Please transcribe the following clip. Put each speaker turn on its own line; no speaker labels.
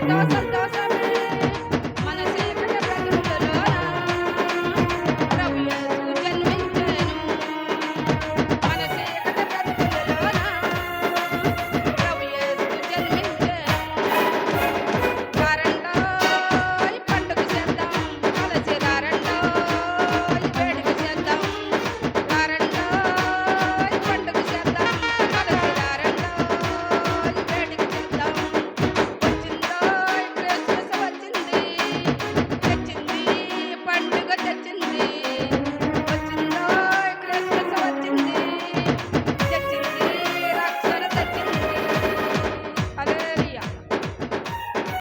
Go, go, go. dawaj.